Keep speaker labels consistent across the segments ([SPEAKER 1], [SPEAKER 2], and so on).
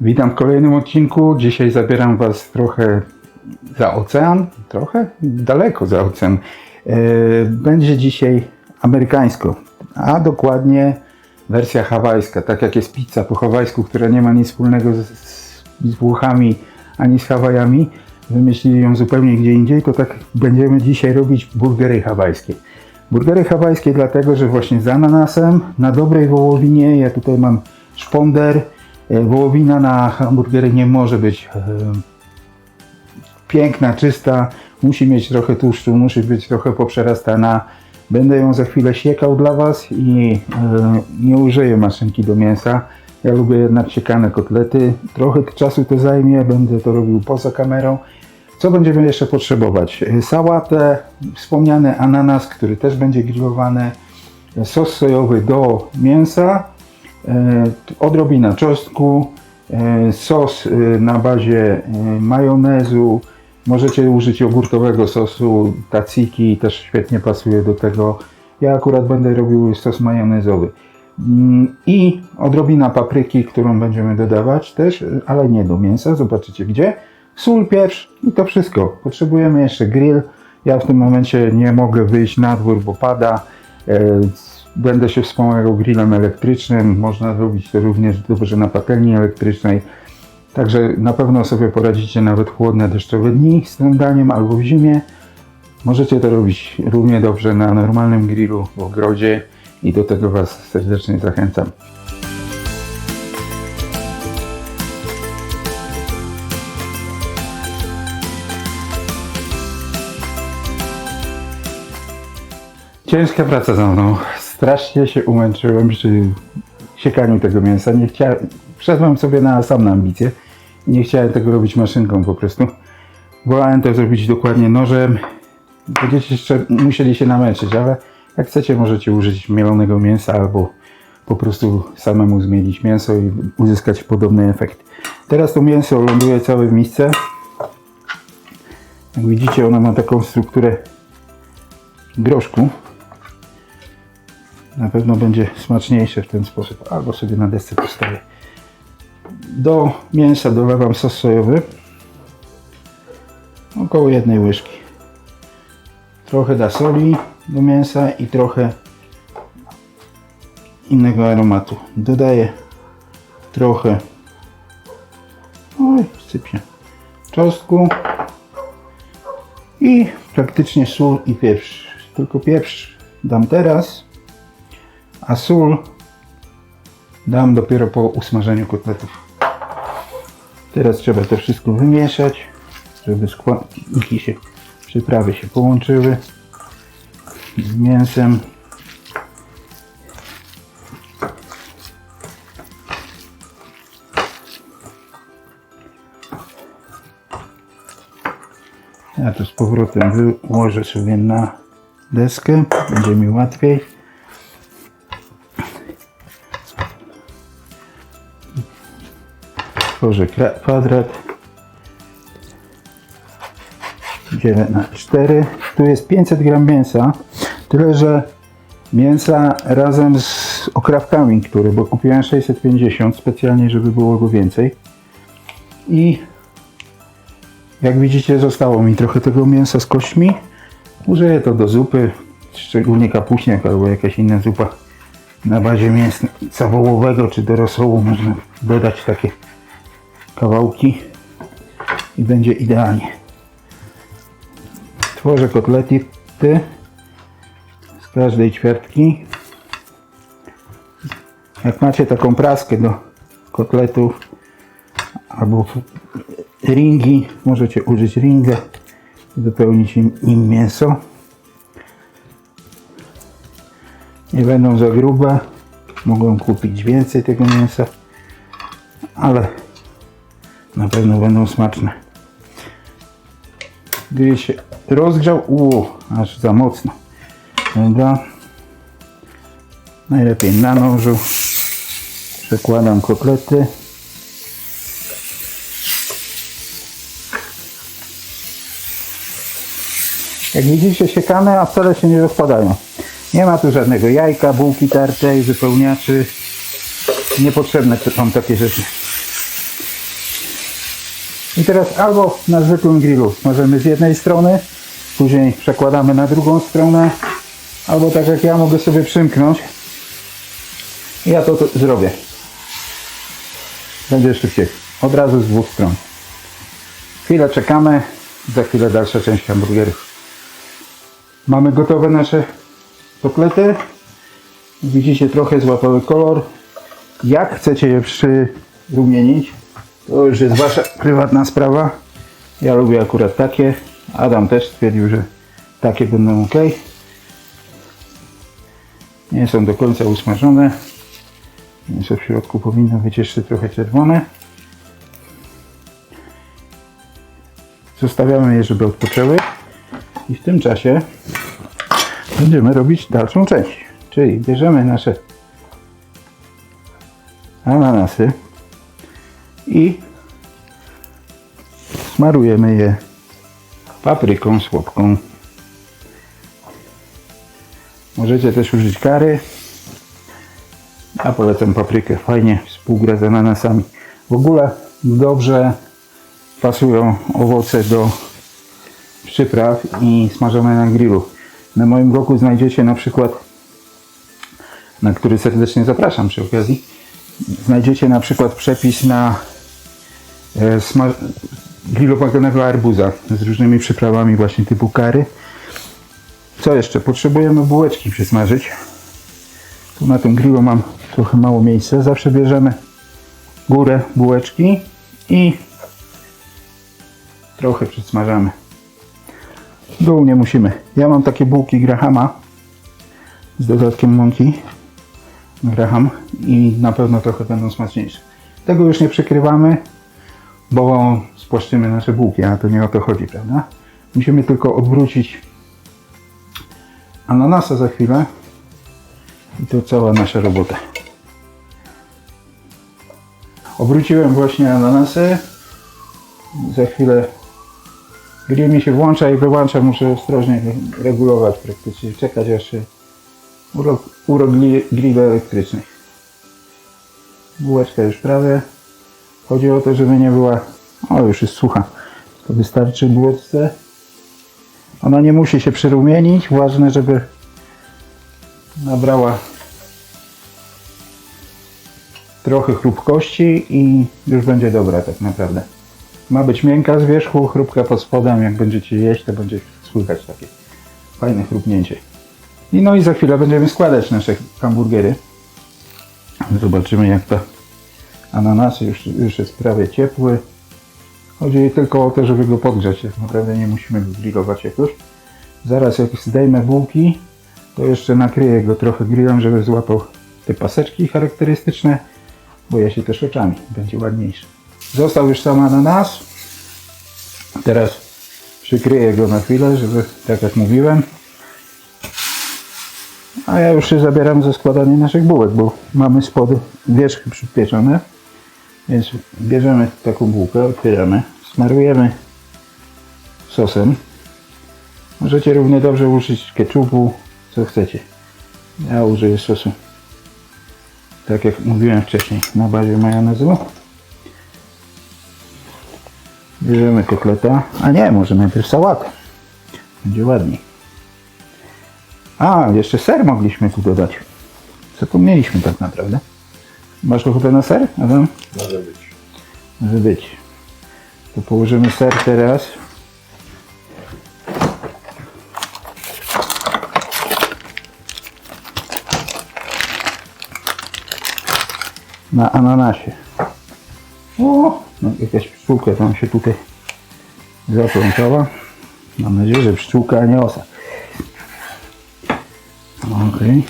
[SPEAKER 1] Witam w kolejnym odcinku. Dzisiaj zabieram Was trochę za ocean, trochę daleko za ocean. E, Będzie dzisiaj amerykańsko, a dokładnie wersja hawajska, tak jak jest pizza po hawajsku, która nie ma nic wspólnego z, z Włochami ani z Hawajami. Wymyślili ją zupełnie gdzie indziej, to tak będziemy dzisiaj robić burgery hawajskie. Burgery hawajskie dlatego, że właśnie z ananasem, na dobrej wołowinie, ja tutaj mam szponder, wołowina na hamburgery nie może być e, piękna, czysta, musi mieć trochę tłuszczu, musi być trochę poprzerastana. Będę ją za chwilę siekał dla Was i e, nie użyję maszynki do mięsa. Ja lubię jednak siekane kotlety. Trochę czasu to zajmie, będę to robił poza kamerą. Co będziemy jeszcze potrzebować? E, Sałatę, wspomniany ananas, który też będzie grillowany, e, sos sojowy do mięsa, e, odrobina czosnku, e, sos e, na bazie e, majonezu, możecie użyć jogurtowego sosu, tzatziki też świetnie pasuje do tego. Ja akurat będę robił sos majonezowy. Mm, I odrobina papryki, którą będziemy dodawać też, ale nie do mięsa, zobaczycie gdzie. Sól, pieprz i to wszystko. Potrzebujemy jeszcze grill. Ja w tym momencie nie mogę wyjść na dwór, bo pada. Będę się wspomagał grillem elektrycznym. Można zrobić to również dobrze na patelni elektrycznej. Także na pewno sobie poradzicie nawet chłodne, deszczowe dni z tym daniem albo w zimie. Możecie to robić równie dobrze na normalnym grillu w ogrodzie i do tego Was serdecznie zachęcam. Ciężka praca za mną. Strasznie się umęczyłem przy siekaniu tego mięsa. Nie chciałem, wszedłem sobie na sam na ambicje. Nie chciałem tego robić maszynką po prostu. Wolałem to zrobić dokładnie nożem. Będziecie jeszcze musieli się namęczyć, ale jak chcecie możecie użyć mielonego mięsa albo po prostu samemu zmielić mięso i uzyskać podobny efekt. Teraz to mięso ląduje całe w misce. Jak widzicie ono ma taką strukturę groszku. Na pewno będzie smaczniejsze w ten sposób. Albo sobie na desce postawię. Do mięsa dolewam sos sojowy. Około jednej łyżki. Trochę da soli do mięsa i trochę innego aromatu. Dodaję trochę oj, sypie czosnku i praktycznie sól i pieprz. Tylko pieprz dam teraz, a sól dam dopiero po usmażeniu kotletów. Teraz trzeba to wszystko wymieszać, żeby składniki się, przyprawy się połączyły z mięsem. Ja to z powrotem wyłożę sobie na deskę, będzie mi łatwiej. Tworzę kra- kwadrat 9 na 4 Tu jest 500 gram mięsa, tyle że mięsa razem z okrawkami, które, bo kupiłem 650 specjalnie, żeby było go więcej. I jak widzicie, zostało mi trochę tego mięsa z kośćmi. Użyję to do zupy, szczególnie kapuśniak albo jakaś inna zupa na bazie mięsa wołowego czy do rosołu. Można dodać takie kawałki i będzie idealnie. Tworzę kotlety z każdej ćwiartki. Jak macie taką praskę do kotletów albo ringi, możecie użyć ringę i wypełnić im, im mięso. Nie będą za grube, mogą kupić więcej tego mięsa, ale na pewno będą smaczne. Gdy się rozgrzał, uuu, aż za mocno. Dobra. Najlepiej na nożu. Przekładam kotlety. Jak widzicie siekane, a wcale się nie rozpadają. Nie ma tu żadnego jajka, bułki tartej, wypełniaczy. Niepotrzebne są takie rzeczy. I teraz albo na zwykłym grillu smażymy z jednej strony, później przekładamy na drugą stronę, albo tak jak ja mogę sobie przymknąć. Ja to, to zrobię. Będzie szybciej. Od razu z dwóch stron. Chwilę czekamy. Za chwilę dalsza część hamburgerów. Mamy gotowe nasze kotlety. Widzicie, trochę złapały kolor. Jak chcecie je przyrumienić, to już jest wasza prywatna sprawa. Ja lubię akurat takie. Adam też stwierdził, że takie będą ok. Nie są do końca usmażone. Mięso w środku powinno być jeszcze trochę czerwone. Zostawiamy je, żeby odpoczęły. I w tym czasie będziemy robić dalszą część. Czyli bierzemy nasze ananasy i smarujemy je papryką słodką. Możecie też użyć kary. Ja polecam paprykę, fajnie współgra z ananasami. W ogóle dobrze pasują owoce do przypraw i smażone na grillu. Na moim blogu znajdziecie na przykład, na który serdecznie zapraszam przy okazji, znajdziecie na przykład przepis na grillowanego arbuza z różnymi przyprawami właśnie typu kary. Co jeszcze? Potrzebujemy bułeczki przysmażyć. Tu na tym grillu mam trochę mało miejsca. Zawsze bierzemy górę bułeczki i trochę przysmażamy. Dół nie musimy. Ja mam takie bułki Grahama z dodatkiem mąki Graham i na pewno trochę będą smaczniejsze. Tego już nie przykrywamy, bo spłaszczymy nasze bułki, a to nie o to chodzi, prawda? Musimy tylko odwrócić ananasa za chwilę i to cała nasza robota. Obróciłem właśnie ananasy. Za chwilę grill mi się włącza i wyłącza. Muszę ostrożnie regulować praktycznie. Czekać aż się urok, urok gri- grilla elektrycznych. Bułeczka już prawie. Chodzi o to, żeby nie była... O, już jest sucha. To wystarczy bułeczce. Ona nie musi się przyrumienić. Ważne, żeby nabrała trochę chrupkości i już będzie dobra tak naprawdę. Ma być miękka z wierzchu, chrupka pod spodem. Jak będziecie jeść, to będzie słychać takie fajne chrupnięcie. I no i za chwilę będziemy składać nasze hamburgery. Zobaczymy jak to ananasy już, już jest prawie ciepły. Chodzi tylko o to, żeby go podgrzać. Tak naprawdę nie musimy grillować jakoś. Zaraz jak zdejmę bułki, to jeszcze nakryję go trochę grillem, żeby złapał te paseczki charakterystyczne. Boję się też oczami, będzie ładniejszy. Został już sam ananas. Teraz przykryję go na chwilę, żeby, tak jak mówiłem. A ja już się zabieram za składanie naszych bułek, bo mamy spody wierzchy przypieczone. Więc bierzemy taką bułkę, otwieramy, smarujemy sosem. Możecie równie dobrze użyć ketchupu, co chcecie. Ja użyję sosu, tak jak mówiłem wcześniej, na bazie majonezu. Bierzemy kotleta, a nie, może najpierw sałatę. Będzie ładniej. A, jeszcze ser mogliśmy tu dodać. Zapomnieliśmy tak naprawdę. Masz ochotę na ser, Adam?
[SPEAKER 2] Może być.
[SPEAKER 1] Może być. To położymy ser teraz. Na ananasie. O, no jakaś pszczółka tam się tutaj zaplątała. Mam nadzieję, że pszczółka, a nie osa. Okej.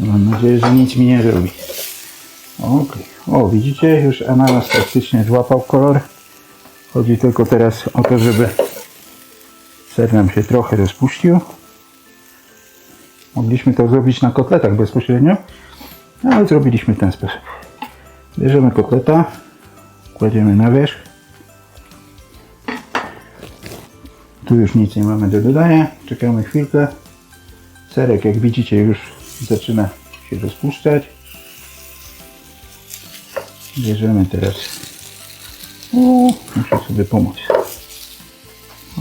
[SPEAKER 1] Mam nadzieję, że nic mi nie zrobi. Okej. O, widzicie, już ananas praktycznie złapał kolor. Chodzi tylko teraz o to, żeby ser nam się trochę rozpuścił. Mogliśmy to zrobić na kotletach bezpośrednio, ale zrobiliśmy w ten sposób. Bierzemy kotleta, kładziemy na wierzch. Tu już nic nie mamy do dodania. Czekamy chwilkę. Serek, jak widzicie, już zaczyna się rozpuszczać. Bierzemy teraz. O, muszę sobie pomóc.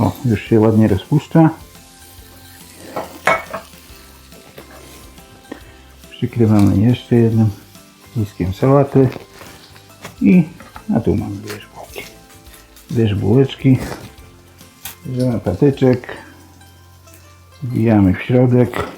[SPEAKER 1] O, już się ładnie rozpuszcza. Przykrywamy jeszcze jednym liskiem sałaty. I, a tu mamy dwie bułki. Dwie bułeczki. Bierzemy patyczek. Wbijamy w środek.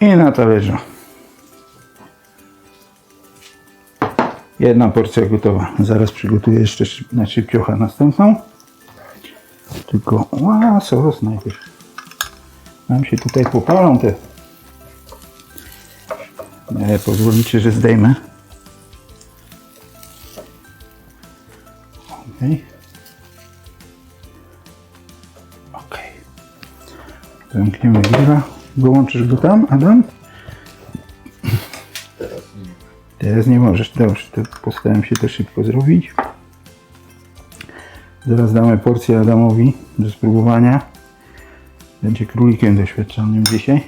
[SPEAKER 1] I na talerzu. Jedna porcja gotowa. Zaraz przygotuję jeszcze na szybciocha następną. Tylko a, sos najpierw. Nam się tutaj popalą te. Pozwolicie, że zdejmę. Okej. Okej. Zamkniemy grilla. Wyłączysz go tam, Adam? Teraz nie możesz. Dobrze, to postaram się to szybko zrobić. Zaraz damy porcję Adamowi do spróbowania. Będzie królikiem doświadczonym dzisiaj.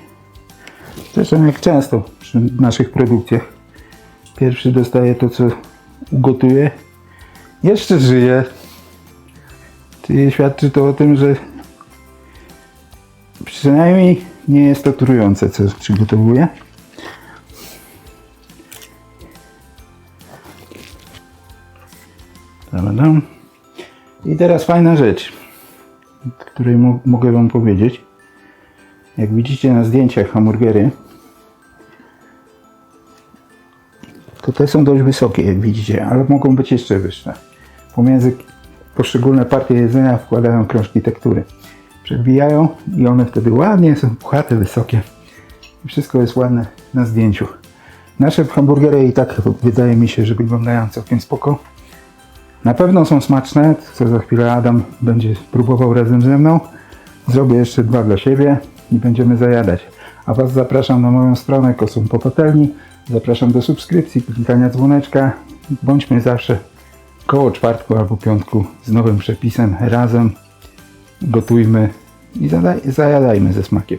[SPEAKER 1] Zresztą jak często przy naszych produkcjach. Pierwszy dostaje to, co ugotuje. Jeszcze żyje. Czyli świadczy to o tym, że przynajmniej nie jest to trujące, co przygotowuje. I teraz fajna rzecz, której mo- mogę Wam powiedzieć. Jak widzicie na zdjęciach hamburgery, to te są dość wysokie, jak widzicie, ale mogą być jeszcze wyższe. Pomiędzy poszczególne partie jedzenia wkładają krążki tektury. Przebijają i one wtedy ładnie są puchate, wysokie. I wszystko jest ładne na zdjęciu. Nasze hamburgery i tak wydaje mi się, że wyglądają całkiem spoko. Na pewno są smaczne, co za chwilę Adam będzie próbował razem ze mną. Zrobię jeszcze dwa dla siebie i będziemy zajadać. A Was zapraszam na moją stronę Kosum po. Zapraszam do subskrypcji, klikania dzwoneczka. Bądźmy zawsze koło czwartku albo piątku z nowym przepisem razem. Gotujmy i zajadajmy ze smakiem.